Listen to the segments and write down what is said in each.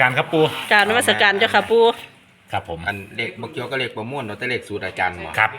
การครับปูกรารนมัสการเจ้าค่ะปูครับผมอันเลขบกเกียวก็เลขประมวลเราแต่เลขสูตรอาจารย์บ่ครับ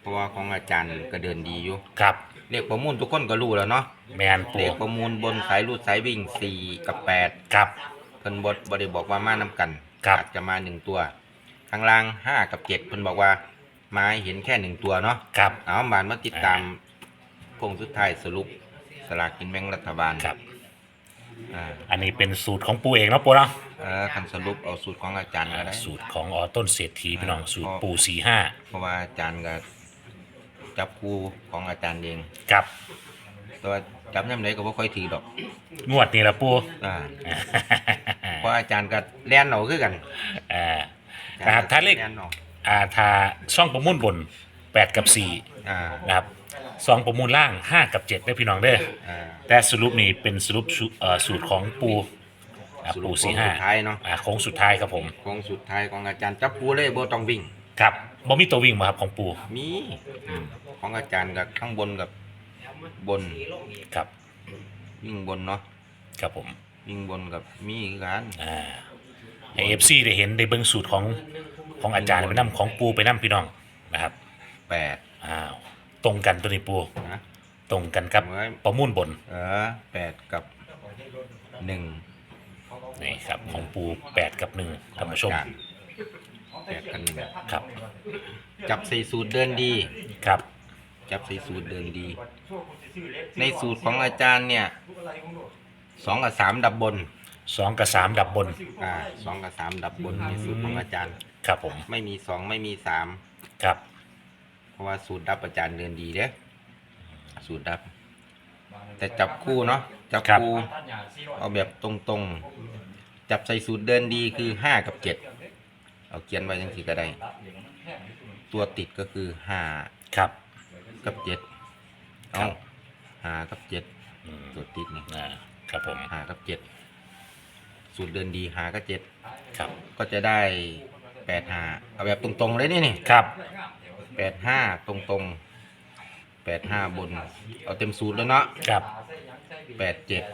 เพราะว่าของอาจารย์ก็เดินดีอยู่ครับเลขประมูลทุกคนก็รู้แล้วเนาะแมนปูเลขประมูลบนสายรูดสายวิ่งสี่กับแปดครับ เพิ่นบดบ่ได้บอกว่ามานํกันครับ อาจจะมาหนึ่งตัวข้างล่างห้ากับเจ็ดเพิ่นบอกว่ามาให้เห็นแค่หนึ่งตัวเนาะครับเอาบานมาติดตามโค้งสุดท้ายสรุปสลากกินแบ่งรัฐบาล ครับ อ่าอันนี้เป็นสูตรของปูเองเนาะปูเนาะเออคันสรุปเอาสูตรของอาจารย์ก็ได้ สูตรของออต้นเศรษฐีพี่น้องสูตรปูสี่ห้าเพราะว่าอาจารย์ก็จับคู่ของอาจารย์เองครับแต่ว่าจับย่ำไหนก็บ่ค่อยถือดอก งวดนี้ละปู อ่า เพราะอาจารย์ก็แล่นเอาคือกันอ่าอจนะครับรย์ถ้าเลขแล่นเอาอ่าถ้าช่องประมูลบนแปดกับสี่อ่า นะครับ ซองประมูลล่างห้ากับเจ็ดได้อพี่น้องเด้ออ่าแต่สรุปนี่เป็นสรุปสูเอ่อสูตรของปูอ่าสรุปูปสี่โค้งห้าสุดท้ายเนาะอ่าโค้งสุดท้ายครับผม โค้งสุดท้ายของอาจารย์จับคู่เลยบ่ต้องวิ่ง ครับบ่มีตัววิ่งมาครับของปูมีอืมของอาจารย์กับข้างบนกับบนครับวิ่งบนเนาะครับผมวิ่งบนกับมีคือกันอ่าให้เอฟซีได้เห็นได้เบิ่งสูตรของของอาจารย์ไปนํของปูไปนํพี่น้องนะครับแปดอ้าว ตรงกันตัวนี้ปูนะตรงกันครับเหมือนประมูลบนเออแปดกับหนึ่งนี่ครับของปูแปดกับหนึ่งท่านผู้ชมอาจารย์แปดกับหนึ่งครับ จับใส่สูตรเดินดีครับ จับใส่สูตรเดินดี ในสูตรของอาจารย์เนี่ยสองกับสามดับบนสองกับสามดับบนอ่าสองกับสามดับบนในสูตรของอาจารย์ ครับผมไม่มีสองไม่มีสามครับ เพราะว่าสูตรดับอาจารย์เดินดีเด้สูตรดับ แต่จับคู่เนาะจับคู่เอาแบบตรงๆ จับใส่สูตรเดินดีคือห้ากับเจ็ดเอาเขียนไว้ยังสิก็ได้ ตัวติดก็คือห้าครับ กับเจ็ดครัเอาบห้ากับเจ็ดอืมตัวติดนี่อ่าครับผมห้ากับเจ็ดสูตรเดินดีห้ากับเจ็ดครับ ก็จะได้แปดห้าเอาแบบตรงๆเลยนี่นี่ครับ แปดห้าตรงๆแปดห้าบน เอาเต็มสูตรแล้วเนาะครับแปดเจ็ด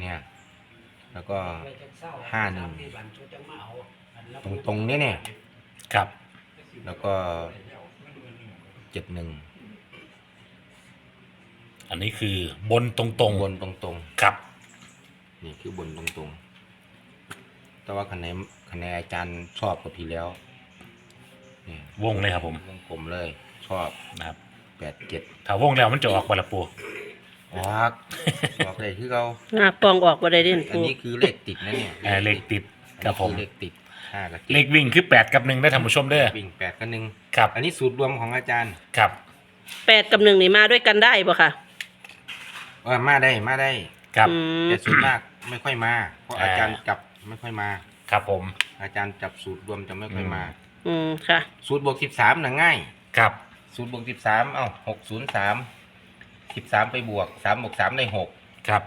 เนี่ย แล้วก็ห้าหนึ่งตรงตรงๆนี้เนี่ยครับ แล้วก็เจ็ดหนึ่งอันนี้คือบนตรงบนตรงตรงๆครับๆนี่คือบนตรงตรงๆแต่ว่าคะแนนคะแนนอาจารย์ชอบกับพี่แล้วนี่ วงเลยครับผมวงกลมเลย ชอบนะครับแปดเจ็ดถ้าวงแล้วมันจะออกบาละปูออกบอกเลยคือเขาหน้าปองออกบ่ได้เด่นอันปูนี้คือเลขติดนะเนี่ยเอ่อเลขติดครับผมอันนี้อเลขติดห้ากับเลขวิ่งคือแปดกับหนึ่งได้ท่านผู้ชมเด้อวิ่งแปดกับหนึ่งครับอันนี้สูตรรวมของอาจารย์ครับ แปดกับหนึ่งนี่มาด้วยกันได้บ่ค่ะเออมาได้มาได้ครับ อืมแต่ส่วนมากไม่ค่อยมา เพราะอ่า อาจารย์จับไม่ค่อยมา ครับผม อาจารย์จับสูตรรวมจะไม่ค่อยมา อืมค่ะ สูตรบวกสิบสามน่ะง่าย ครับ สูตรบวกสิบสามเอ้าหกศูนย์สามสิบสามไปบวกสามบวกสามได้หกครับ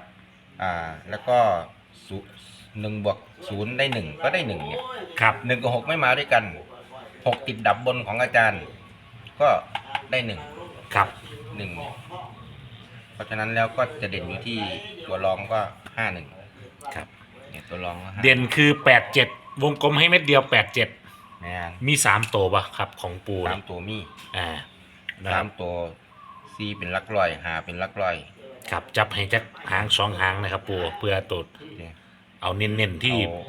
อ่า แล้วก็ศูหนึ่งบวกศูนย์ได้หนึ่งก็ได้หนึ่งเนี่ยครับ หนึ่งกับหกไม่มาด้วยกันหกติดดับบนของอาจารย์ ก็ได้หนึ่งครับ หนึ่งเนี่ยเพราะฉะนั้นแล้วก็จะเด่นอยู่ที่ตัวรองก็ห้าหนึ่งครับ เนี่ยตัวรองก็ห้า เด่นคือแปดเจ็ดวงกลมให้เม็ดเดียวแปดเจ็ด แม่นมีสามตัวปะครับของปูสามตัวมีอ่านะคสารับมตัวซีเป็นหลักร้อยหาเป็นหลักร้อยครับจับให้จักหางสองหางนะครับปูเพื่อตรวจเนี่ยเอาเน้นๆที่ เอา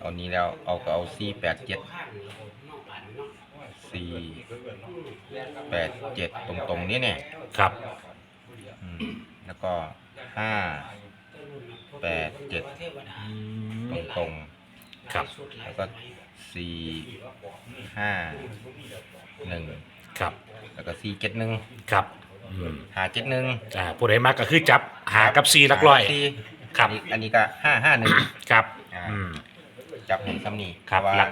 เอานี้แล้วเอาก็เอาซีแปดเจ็ดซีแปดเจ็ดตรงตรงๆนี้เนี่ยครับ อืมแล้วก็ห้าแปดเจ็ดตรงตรงครับๆแล้วก็ สี่ห้าหนึ่งครับแล้วก็สี่เจ็ดหนึ่งครับอืมหาเจ็ดหนึ่งอ่าผู้ใดมากก็คือจับหากับซีลักร้อย สี่ครับอันนี้อันนี้ก็ห้าห้าหนึ่ง ครับอ่า อืม จับให้ซ้ำนี่ครับเพาะหลัว่าก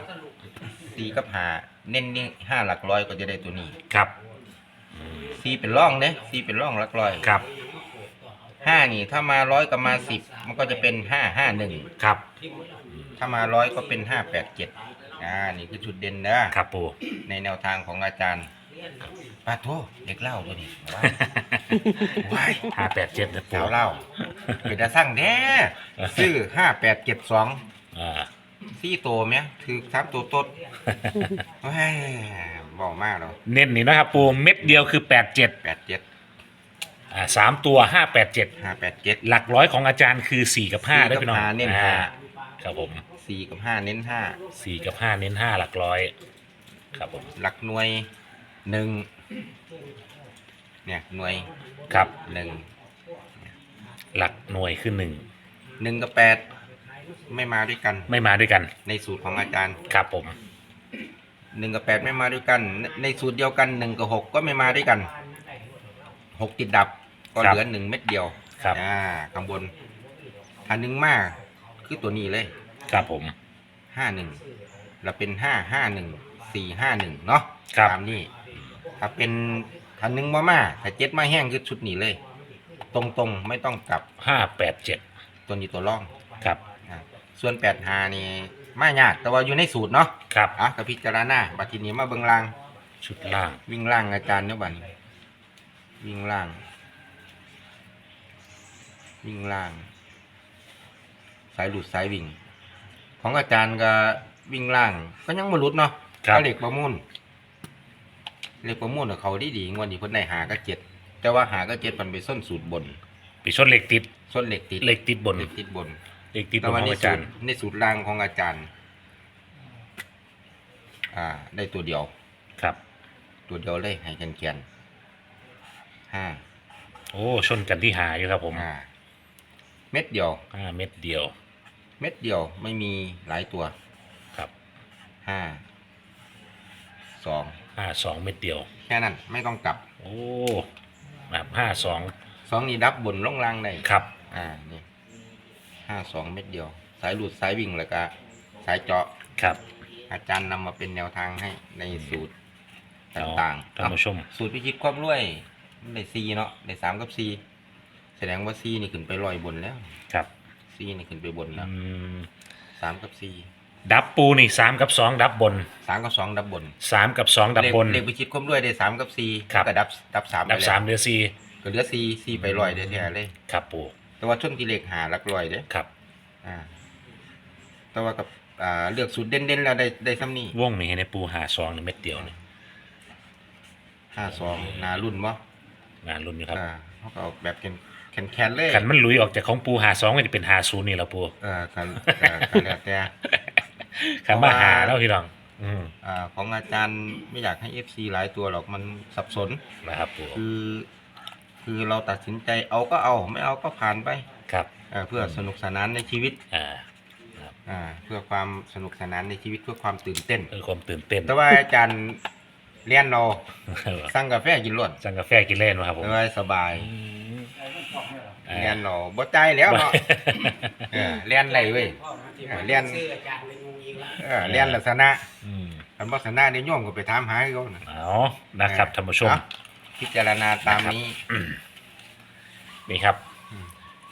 สี่กับหาเน้นนี่ห้าหลักร้อยก็จะได้ตัวนี้ครับสี่เป็นร่องเด้สี่เป็นร่องหลักร้อยครับห้านี่ ถ้ามาร้อยกับมาสิบมันก็จะเป็นห้าห้าหนึ่งครับถ้ามาร้อยก็เป็นห้าแปดเจ็ด อ่านี่คือจุดเด่นนะครับปู ในแนวทางของอาจารย์ปาโทเด็กเล่าตัวนี้ว้ายว้ายห้าแปดเจ็ดนะปูสาวเล่าเป็นตาสั่งแท้ซื้อห้าแปดเจ็ดสองอ่าสี่โตไหมถือสามตัวต้นว้ายบอกมากเราเน้นนี่นะครับ ปูเม็ดเดียวคือแปดเจ็ดแปดเจ็ดอ่าสามตัวห้าแปดเจ็ดห้าแปดเจ็ดหลักร้อยของอาจารย์คือสี่กับห้าสี่ได้กับพี่น้องห้าเน้นอ่าห้าครับผม สี่กับห้าเน้นห้าสี่กับห้าเน้นห้าหลักร้อย ครับผมหลักหน่วยหนึ่งเนี่ยหน่วยครับหนึ่งหลักหน่วยคือหนึ่งหนึ่งกับแปดไม่มาด้วยกันไม่มาด้วยกัน ในสูตรของอาจารย์ครับผมหนึ่งกับแปดไม่มาด้วยกัน ในในสูตรเดียวกันหนึ่งกับหกก็ไม่มาด้วยกันหกติดดับก็เหลือหนึ่งเม็ดเดียวครับอ่าข้างบนถ้าหนึ่งมาคือตัวนี้เลย ครับผม ห้าหนึ่งเราเป็นห้าห้าหนึ่งสี่ห้าหนึ่งเนาะครับ ตามนี้ถ้าเป็นถ้าหนึ่งมามาถ้าเจ็ดมาแห้งคือชุดนี้เลย ตรงๆไม่ต้องกลับห้าแปดเจ็ดตัวนี้ตัวร่องครับ อ่าส่วนแปดหานี่ไม่ยากแต่ว่าอยู่ในสูตรเนาะครับ อะกับพิจารณาบัดทีนี้มาเบิ่งล่าง ชุดล่าง วิ่งล่างอาจารย์เนี่ยบัดนี้วิ่งล่าง วิ่งล่าง สายหลุดสายวิ่ง ของอาจารย์ก็วิ่งล่าง ก็ยังมาหลุดเนาะครับเอาเหล็กประมูลเหล็กประมูลของเขาดีดีๆงวดนี้เพิ่นได้หาก็เจ็ด แต่ว่าหาก็เจ็ดมันไปส้นสูตรบนปีชนเหล็กติดส้นเหล็กติดเหล็กติดบนเหล็กติดบนเหล็กติดบแต่นว่าของในอาสูจารตรย์ ในสูตรล่างของอาจารย์ อ่า ได้ตัวเดียว ครับ ตัวเดียวเลยให้แกนๆห้าโอ้ชนกันที่หาอยู่ครับผมห้าเม็ดเดียว ห้าเม็ดเดียว เม็ดเดียวไม่มีหลายตัวครับห้าสองห้าสองเม็ดเดียว แค่นั้นไม่ต้องกลับโอ้แบบห้าสองสองนี่ดับบนล่องล่างได้ครับ อ่านี่ห้าสองเม็ดเดียว สายหลุดสายวิ่งแล้วก็สายเจาะครับ อาจารย์นำมาเป็นแนวทางให้ในสูตรต่างๆท่านผู้ชม สูตรพิชิตความรวยมันได้ซีเนาะได้สามกับซีแสดงว่าซีนี่ขึ้นไปลอยบนแล้วครับ ซีนี่ขึ้นไปบนอืแล้วมสามกับซีดับปูนี่สามกับสองดับบนสามกับสองดับบนสามกับสองดับบน เลขพิชิตความรวยได้สามกับซีครับ ก็ดับดับสามดับไปแล้วสามเดือสี่ก็เหลือซีซีไปลอยได้แท้เลย ครับปูแต่ว่าชนที่เลขหาหลักลอยเด้ครับ อ่า แต่ว่ากับอ่าเลือกสูตรเด่นๆแล้วได้ได้ซ้ำนี่วงนี่ให้ในปูหาสองนี่เม็ดเดียวนี่ห้าสองนารุ่นวะงานรุ่นอยู่ครับ อ่า เขาก็เอาแบบแคนแคนๆเลยขันมันหลุยออกจากของปูหาสองก็จะเป็นหาศูนย์นี่แหละปูเออคันเออคันแล้วแต่ ขันมาหาแล้วพี่น้อง อืมอ่าของอาจารย์ไม่อยากให้ FC หลายตัวหรอกมันสับสน นะครับปูคือ คือเราตัดสินใจเอาก็เอาไม่เอาก็ผ่านไปครับเอ่อเพื่อสนุกสนานในชีวิตอ่าอ่าเพื่อความสนุกสนานในชีวิตเพื่อความตื่นเต้น เออความตื่นเต้นแต่ว่าอาจารย์ เรียนเราสั่งกาแฟกินล้วนสั่งกาแฟกินเล่นมาครับผมสบายสบายอืมเรียนเราบ่ใจายแล้วเนาะเออเรียนไรเว้ยเออเรียนเออเรียนลักษณะอืมคันบ่ลักษณะนี่โยมก็ไปถามหาเขาน่ะเอานะครับท่านผู้ชมเนาะพิจารณาตามนี้นี่ครับอืม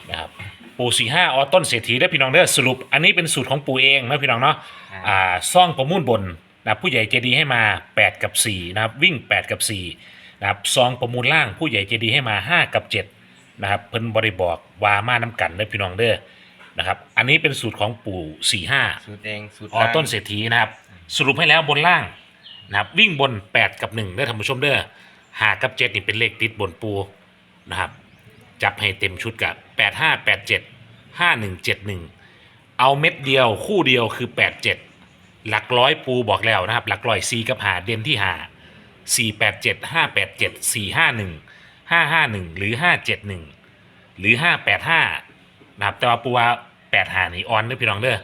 นะครับปูสี่ห้าออต้นเศรษฐีได้อพี่น้องเด้อสรุป อันนี้เป็นสูตรของปูเองนะพี่น้องเนาะอ่าอ่าซ่องประมุ่นบน นะครับผู้ใหญ่ใจดีให้มา 8 กับ 4 นะครับ วิ่ง 8 กับ 4 นะครับซองประมูลล่างผู้ใหญ่ใจดีให้มา 5 กับ 7 นะครับ เพิ่นบริบอกว่ามาน้ำกันเด้อพี่น้องเด้อนะครับ อันนี้เป็นสูตรของปู่ 45 สูตรเองสูตรออต้นเศรษฐีนะครับ สรุปให้แล้วบนล่างนะครับวิ่งบน 8 กับ 1เด้อท่านผู้ชมเด้อหากับ7นี่เป็นเลขติดบนปูนะครับ จับให้เต็มชุดกับ 8 5 8 7 5 1 7 1 เอาเม็ดเดียวคู่เดียวคือ 8 7 หลักร้อยปูบอกแล้วนะครับ หลักร้อย C กับหาเด่นที่หา4 8 7 5 8 7 4 5 1 5 5 1หรือ5 7 1หรือ5 8 5นะครับแต่ว่าปูว่า8หานี่ออนเด้อพี่น้องเด้อ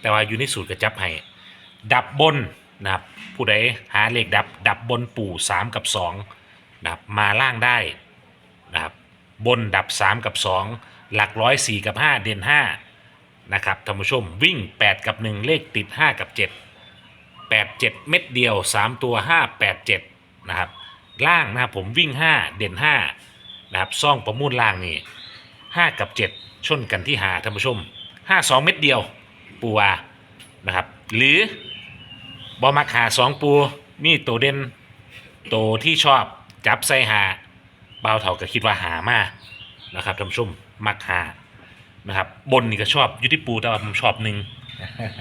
แต่ว่าอยู่ในสูตรกระจับให้ดับบนนะครับผู้ใดหาเลขดับดับบนปู่3กับ2นะครับมาล่างได้นะครับบนดับ3กับ2หลักร้อย4กับ5เด่น5 นะครับท่านผู้ชมวิ่ง 8 กับ 1 เลขติด 5 กับ 7 8 7 เม็ดเดียว 3 ตัว 5 8 7 นะครับ ล่างนะครับผมวิ่ง 5 เด่น 5 นะครับซ่องประมูลล่างนี่5กับ 7 ชนกันที่หาท่านผู้ชม 5 2 เม็ดเดียวปูวานะครับ หรือบอมักหาสองปูมีตัวเด่นตัวที่ชอบจับใส่หาเบาเถาก็คิดว่าหามานะครับท่านผู้ชมมักหา นะครับ บนนี่ก็ชอบอยุติปูแต่ว่าผมชอบหนึ่ง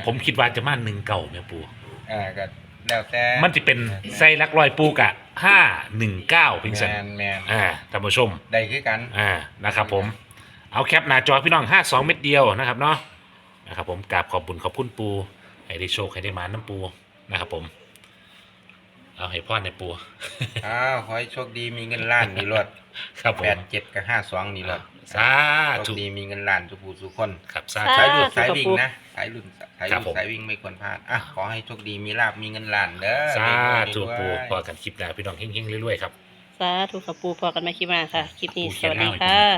ผมคิดว่าจะมาหนึ่งเก่าเนี่ยปู อ่าก็แล้วแต่มันจะเป็นไส้ลักลอยปูกะห้าหนึ่งเก้าพิงสันแมนแมนอ่าท่านผู้ชมได้คือกันอ่านะครับผมเอาแคปหน้าจอพี่น้องห้าสองเม็ดเดียวนะครับเนาะนะครับผมกราบขอบบุญขอบคุณปูให้ได้โชคให้ได้มาน้ำปูนะครับผม เอาให้พ่อในปูอ้าวขอให้โชคดีมีเงินล้านนี่รถครับผแปมดเจ็ดกับห้าสองนี่รถ สาโชธุคดีมีเงินล้านทุกผู้ทุกคนครับสาสาธุ สายหลุดธุสายครับวิ่งผมนะสายหลุดสายหครับลุดผม สายวิ่งไม่ควรพลาดอะขอให้โชคดีมีลาบมีเงินล้านเด้อสาธุรวยๆปูพอกันคลิปหน้าพี่น้องเฮงๆเรื่อยๆครับ สาธุค่ะปูพอกันมาคลิปมาค่ะ คลิปนี้ปูสเขียนวัสดีเอาอีกค่ะ